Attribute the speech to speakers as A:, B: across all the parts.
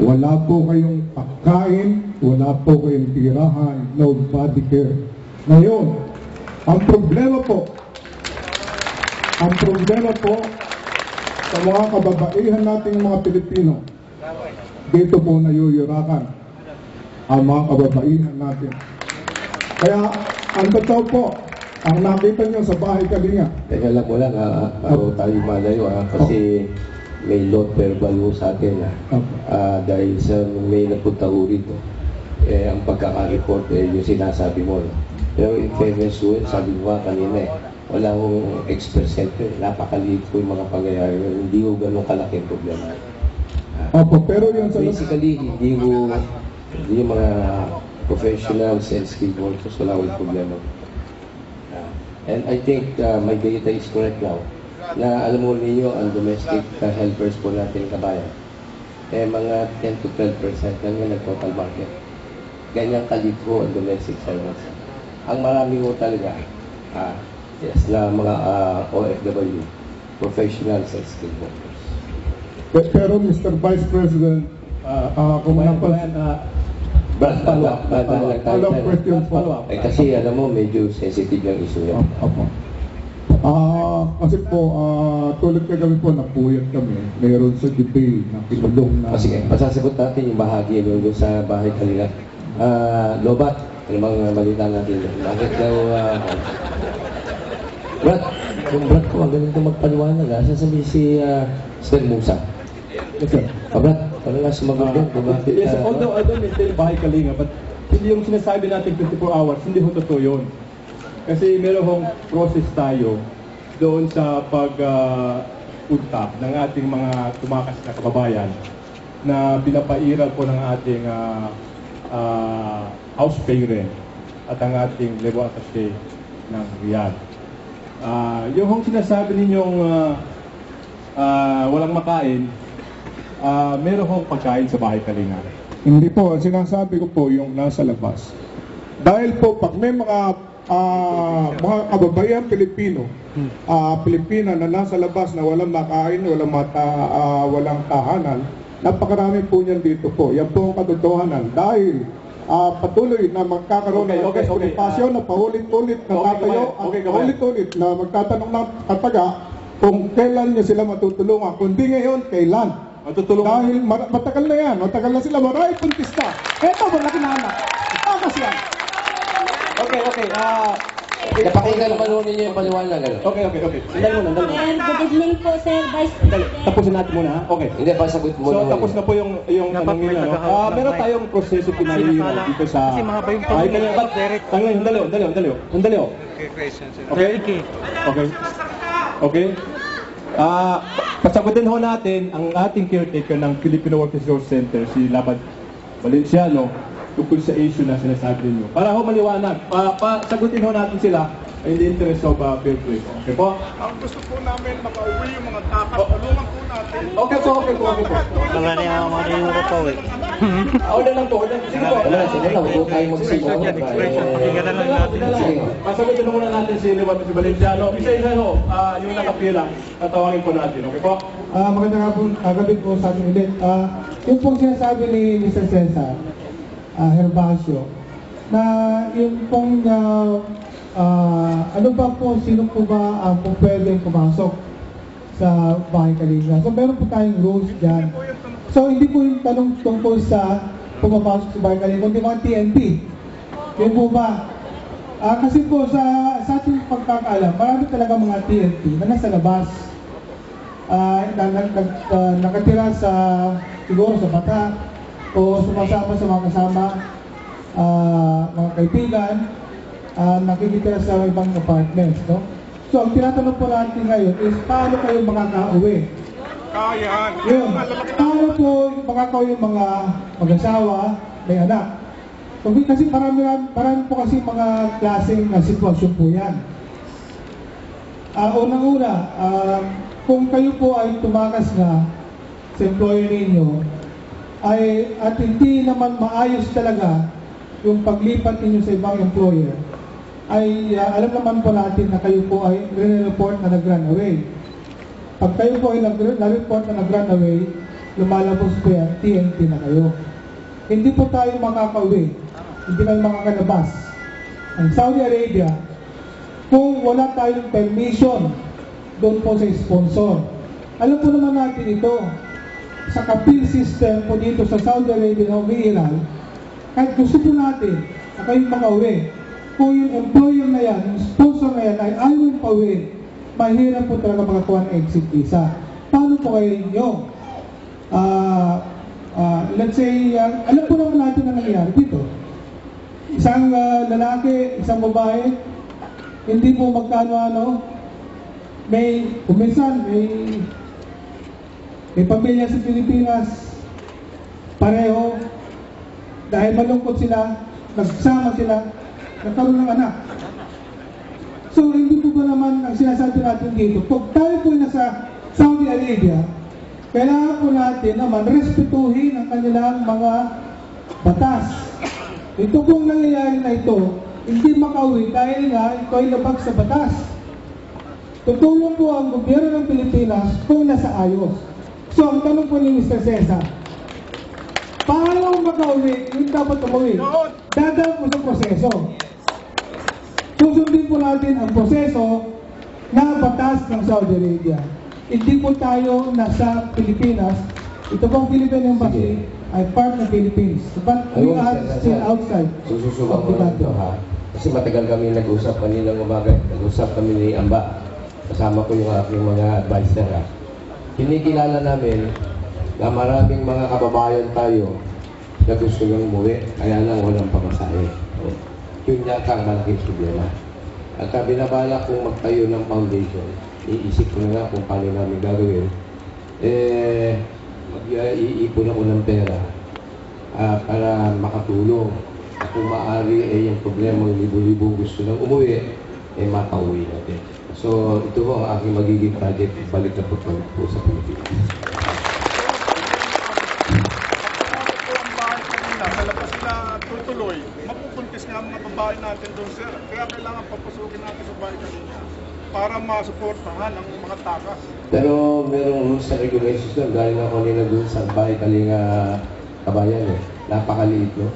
A: Wala po kayong pagkain, wala po kayong tirahan, nobody care. Ngayon, ang problema po, ang problema po sa mga kababaihan nating mga Pilipino, dito po nayuyurakan ang mga kababaihan natin. Kaya, ang totoo po, ang nakita nyo sa bahay kalinga,
B: Teka lang mo lang, bago tayo malayo ah, kasi may lot verbal ho sa atin ah. Ah, dahil sa may napunta ho rito. Eh, ang pagkaka-report, eh, yung sinasabi mo. No? Pero in fairness ho, sabi mo nga kanina eh, wala hong X% eh. Napakaliit po yung mga pangyayari. Hindi ho ganun kalaki ang problema. Ah,
A: Opo, pero yun sa
B: basically, hindi ho, hindi yung mga professionals and skilled workers, wala ho yung problema. Ah, And I think uh, my data is correct now. Na alam mo ninyo, ang domestic helpers po natin kabayan, eh mga 10 to 12% lang yung nag-total market. Ganyan kalit po ang domestic servants. Ang marami po talaga, ah, yes, na mga ah, OFW, professionals and skilled workers.
A: Pe- Pero Mr. Vice President, ah, ah, kung napansin,
B: Brad, follow-up. Brad,
A: Follow-up.
B: follow-up.
A: Follow-up question po.
B: Eh, kasi alam mo, medyo sensitive yung issue yan.
A: Opo. Ah, kasi po, ah, tulad kagabi po, napuyat kami. Mayroon sa debate na pinulong na...
B: O sige, masasagot natin yung bahagi doon sa bahay kanila. Ah, Lobat, ano bang balita natin? Bakit daw, ah, Brad, yung Brad ko, ang ganito magpaliwanag, ah. Sasabi si uh, Sir Musa.
A: Sir.
B: Ah, Brad, ano nga sumagot doon? Kung bakit,
C: Yes,
B: ah,
C: although I don't maintain bahay kalinga, but hindi yung sinasabi natin 24 hours, hindi ho totoo yun. Kasi meron hong process tayo doon sa pag-punta ng ating mga tumakas na kababayan na pinapairal po ng ating ah, ah, house parent at ang ating level attache ng Riyadh. Ah, yung hong sinasabi ninyong ah, ah, walang makain, ah, meron hong pagkain sa bahay kalinga.
A: Hindi po, ang sinasabi ko po yung nasa labas. Dahil po, pag may mga ah, mga kababayan Pilipino, ah, Pilipina na nasa labas na walang makain, walang mata, ah, walang tahanan, napakarami po niyan dito po. Yan po ang katotohanan. Dahil ah, patuloy na magkakaroon
C: Okay,
A: ng
C: okay, okay.
A: espasyo na paulit-ulit na
C: Okay,
A: tatayo at
C: Okay, kabayan.
A: paulit-ulit na magtatanong ng kataga kung kailan niyo sila matutulungan. Kundi ngayon, kailan?
C: Matutulungan.
A: Dahil matagal na yan, matagal na sila, maraming kontista. Eto, malaki na anak. Takas yan.
C: Okay, okay. Ah,
B: Napakinggan naman ho ninyo yung paliwanag. Ano?
C: okay, okay, okay. Sandali muna, sandali muna.
D: Sir, good evening po, Sir Vice
C: Sandali.
D: President.
C: Tapusin natin muna, ha? Okay.
B: Hindi, pasagot mo
C: So,
B: naman.
C: tapos na po yung yung
E: Dapat
C: tanong
E: may
C: ninyo. no?
E: tagahawak
C: Ah, meron tayong proseso
E: Sinasala.
C: dito sa...
E: Kasi mahaba yung
C: Ay,
E: tanong
C: kanya, ba't?
E: Direct.
C: Tanong, sandali, sandali, sandali, sandali. Okay?
E: Okay.
C: Okay. Okay. Ah, pasagutin ho natin ang ating caretaker ng Filipino Workers Resource Center, si Labad Valenciano, tungkol sa issue na sinasabi ninyo. Para ho maliwanag, pa, pasagutin ho natin sila in the interest of uh, fair play. Okay po?
A: Ang gusto po namin makauwi yung mga takas, tulungan po natin.
C: Okay po, okay po, okay po.
E: Wala niya ako po eh.
C: Ah, order lang po, order. Sige po.
B: Wala, sige lang, huwag tayo magsigaw.
E: Pakinggan lang natin.
C: Sige. Pasagutin muna natin si Liwan si Valenciano. Isa-isa ho, ah, yung nakapila, tatawagin po natin. Okay po?
F: Ah, magandang hapon, uh, gabi po sa ating ulit. Ah, yung pong sinasabi ni Mr. Cesar, ah, Herbacio, na yung pong, ah, ah, ano ba po, sino po ba ang po pwedeng pumasok sa bahay kalinga? So, meron po tayong rules dyan. So, hindi po yung tanong tungkol sa pumapasok sa bahay kalinga, kundi mga TNT. Yun po ba? Ah, kasi po sa, sa ating pagkakaalam, marami talaga mga TNT na nasa labas ah na, na, nag, ah, nakatira sa siguro sa bata o sumasama sa mga kasama ah, mga kaibigan ah, nakikitira sa ibang apartments no? So ang tinatanong po natin ngayon is paano kayo makakauwi?
A: Kaya,
F: yun. Paano po makakauwi yung mga mag-asawa may anak? So, kasi marami, marami po kasi mga klaseng na sitwasyon po yan. Ah, unang-una, ah, kung kayo po ay tumakas na sa employer ninyo, ay at hindi naman maayos talaga yung paglipat ninyo sa ibang employer, ay ah, alam naman po natin na kayo po ay re-report na nag-run away. Pag kayo po ay nag- na-report na nag-run away, lumalabas po yan, TNT na kayo. Hindi po tayo makakauwi, hindi tayo makakalabas. Ang Saudi Arabia, kung wala tayong permission doon po sa sponsor. Alam po naman natin ito, sa kapil system po dito sa Saudi Arabia na umiiral, kahit gusto po natin na kayong makauwi, kung yung employer na yan, yung sponsor na yan ay ayaw yung pauwi, mahirap po talaga makakuha ng exit visa. Paano po kayo ninyo? Ah, ah, let's say, ah, alam po naman natin na nangyayari dito. Isang ah, lalaki, isang babae, hindi po magkano ano, may, kuminsan, may, may pamilya sa Pilipinas, pareho, dahil malungkot sila, nagsama sila, nagkaroon ng anak. So, hindi po ba naman ang sinasabi natin dito, pag tayo po nasa Saudi Arabia, kailangan po natin naman respetuhin ang kanilang mga batas. Ito pong nangyayari na ito, hindi makauwi dahil nga ito ay labag sa batas. Tutulong po ang gobyerno ng Pilipinas kung nasa ayos. So, ang tanong po ni Mr. Cesar, paano makauwi yung dapat umuwi? Dadaan po sa proseso. Susundin po natin ang proseso na batas ng Saudi Arabia. Hindi po tayo nasa Pilipinas. Ito pong Philippine Embassy ay part ng Philippines. But we are still outside
B: Sususukan
F: of
B: ko lang ito ha. Kasi matagal kami nag-usap kaninang umaga. Nag-usap kami ni Amba. Kasama ko yung aking mga advisor ha. Kinikilala namin na maraming mga kababayan tayo na gusto nang umuwi. Kaya lang walang pamasahe. O, Yun yata ang malaking problema. At uh, binabala kong magtayo ng foundation. Iisip ko na nga kung paano namin gagawin. Eh, mag-iipon ako ng pera ah, para makatulong. At Kung maaari ay yung problema libo-libo gusto nang umuwi, eh makauwi natin. So ito po ang aking magiging project, balik na po po, sa Pilipinas.
G: sa labas sila tutuloy, mapupuntis nga mga natin doon, sir. Kaya kailangan papasukin natin sa bahay kanina para masuportahan ang mga takas.
B: Pero merong rules and regulations doon. Galing ako kanina doon sa bahay Kalinga Kabayan eh. Napakaliit no.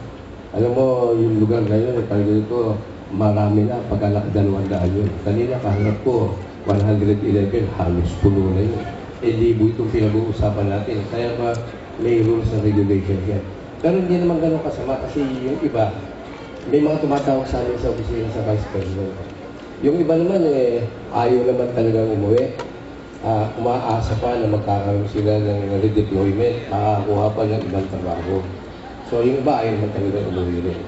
B: Alam mo, yung lugar na yun, eh, ko, marami na, pagkalaki dalawang daan yun. Kanina, kahanap ko, 111, halos puno na yun. Eh, libo itong pinag-uusapan natin. Kaya ba, may rules and regulations yan. Pero hindi naman ganun kasama kasi yung iba, may mga tumatawag sa amin sa opisina sa Vice President. Yung iba naman, eh, ayaw naman talagang umuwi. Ah, umaasa pa na magkakaroon sila ng redeployment, makakuha pa ng ibang trabaho. So, yung iba ayaw naman talaga umuwi rin.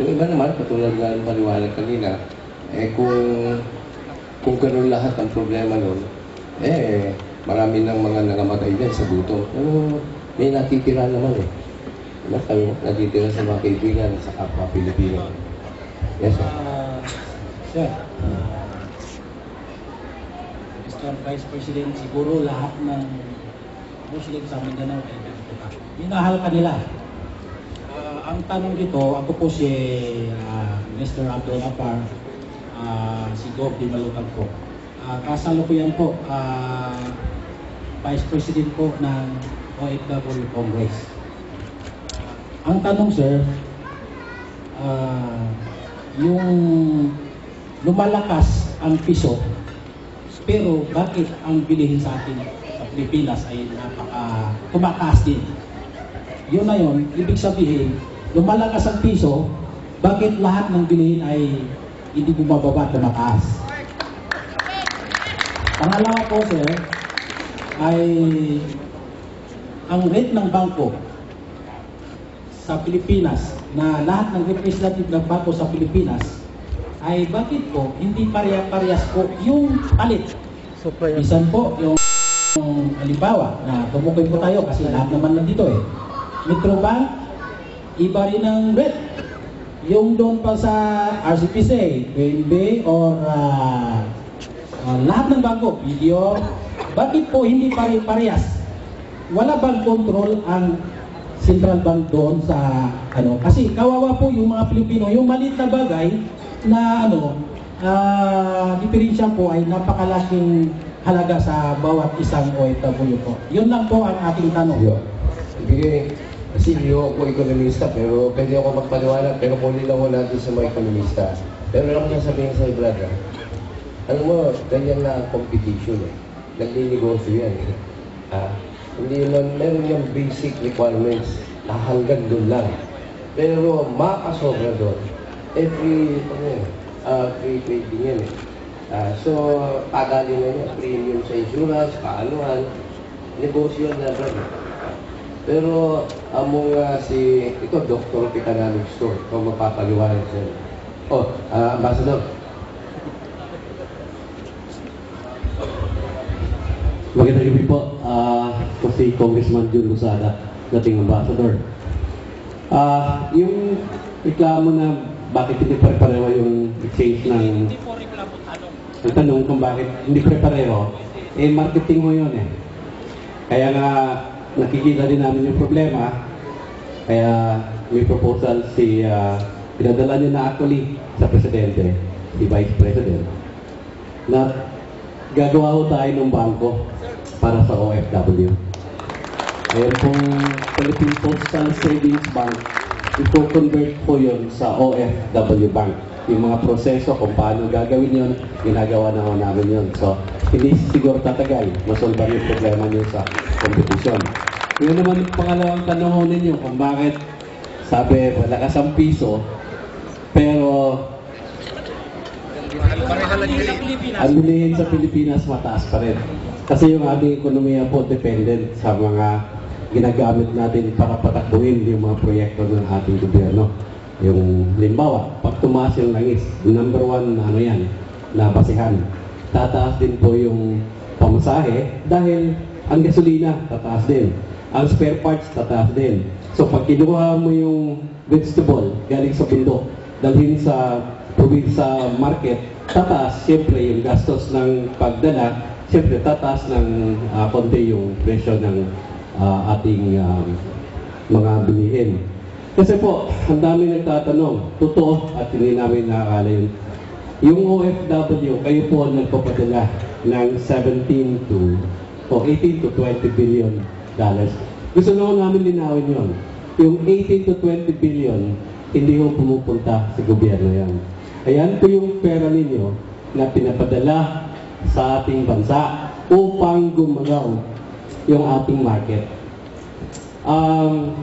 B: Yung iba naman, katulad ng paliwanag kanina, eh kung kung ganun lahat ang problema nun, eh, marami ng mga nangamatay din sa gutom. Pero may natitira naman eh. Diba? Mo, natitira sa mga kaibigan sa kapwa Pilipino. Yes, sir.
H: Ah, sir, ah, Mr. Vice President, siguro lahat ng Muslim sa Mindanao ay ganito ka. Minahal ka nila. Ang tanong dito, ako po si ah, Mr. Abdul Afar, ah, si Gov Di Malutag po. Uh, kasalukuyan po, ah, Vice President po ng OFW Congress. Ang tanong sir, ah, yung lumalakas ang piso, pero bakit ang bilihin sa atin sa Pilipinas ay napaka tumataas din? Yun na yun, ibig sabihin, lumalakas ang piso, bakit lahat ng bilihin ay hindi bumababa at tumataas? Pangalawa po sir, ay ang rate ng bangko sa Pilipinas na lahat ng representative ng bangko sa Pilipinas ay bakit po hindi pareha-parehas po yung palit. Minsan po yung, yung halimbawa na tumukoy po tayo kasi lahat naman nandito eh. Metrobank, iba rin ang rate. Yung doon pa sa RCPC, PNB or ah, ah, lahat ng bangko, video, bakit po hindi pare-parehas? Wala bang control ang central bank doon sa ano kasi kawawa po yung mga Pilipino yung maliit na bagay na ano ah diferensya po ay napakalaking halaga sa bawat isang OFW po. Yun lang po ang aking tanong.
B: Yun. Ibigay, hindi ako ekonomista, pero pwede ako magpaliwanag, pero kung lang ko natin sa mga ekonomista. Pero alam ko sabihin sa brother, alam mo, ganyan na competition eh. Nagninegosyo yan eh. Ah, hindi naman, meron yung basic requirements na hanggang doon lang. Pero makasobra doon. Every, ano yan, ah, free trading yan eh. Ah, so, pagali na niya, premium sa insurance, kaanuhan, negosyo na brother. Pero amo nga si, ito, Dr. of Economics to, kung mapapaliwanag siya. Oh, ah, Ambassador.
I: Magandang gabi po. Ah, ako si Congressman Jun Luzada, dating ambassador. Ah, yung reklamo na bakit hindi pare-pareho yung exchange ng ang tanong kung bakit hindi pare-pareho, eh marketing mo yun eh. Kaya nga nakikita din namin yung problema, kaya may proposal si, ah, pinadala niya na actually sa Presidente, si Vice President, na gagawa ho tayo ng bangko para sa OFW. Ngayon pong Philippine Postal Savings Bank, i-convert po yun sa OFW Bank. Yung mga proseso kung paano gagawin yun, ginagawa na ho namin yun. So, hindi siguro tatagal, masolba yung problema nyo sa kompetisyon. Yun naman pangalawang tanong ho ninyo kung bakit sabi, malakas ang piso, pero ang bilihin sa Pilipinas mataas pa rin. Kasi yung ating ekonomiya po dependent sa mga ginagamit natin para patakbuhin yung mga proyekto ng ating gobyerno. Yung limbawa, pag tumaas yung langis, number one ano yan, na basihan. Tataas din po yung pamasahe dahil ang gasolina tataas din. Ang spare parts tataas din. So pag kinuha mo yung vegetable galing sa bundok, dalhin sa probinsya sa market, tataas siyempre yung gastos ng pagdala, siyempre tataas ng ah, konti yung presyo ng ah, ating um, mga bilihin. Kasi po, ang dami nagtatanong, totoo at hindi namin nakakala yun. Yung OFW, kayo po ang nagpapadala ng 17 to o 18 to 20 billion dollars. Gusto na ko namin linawin yon. Yung 18 to 20 billion, hindi ho pumupunta sa gobyerno yan. Ayan po yung pera ninyo na pinapadala sa ating bansa upang gumagaw yung ating market. Um,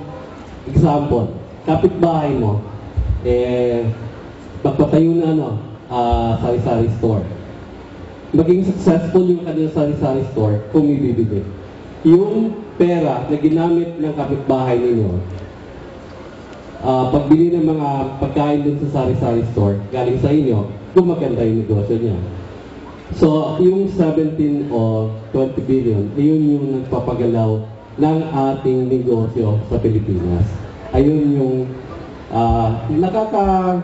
I: example, kapitbahay mo, eh, magpatayo na ano, ah, sari-sari store. Maging successful yung kanilang sari-sari store kung bibili. Yung pera na ginamit ng kapitbahay ninyo, ah, pagbili ng mga pagkain dun sa sari-sari store, galing sa inyo, gumaganda yung negosyo niya. So, yung 17 o 20 billion, ayun yung nagpapagalaw ng ating negosyo sa Pilipinas. Ayun yung ah, nakaka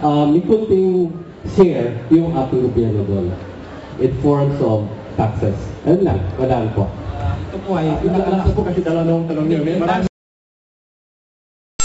I: ah, may kunting share yung ating gobyerno doon. It forms of taxes. Ayun lang, wala po.
H: Ito po ay
C: Ito po kasi tanong tanong niyo.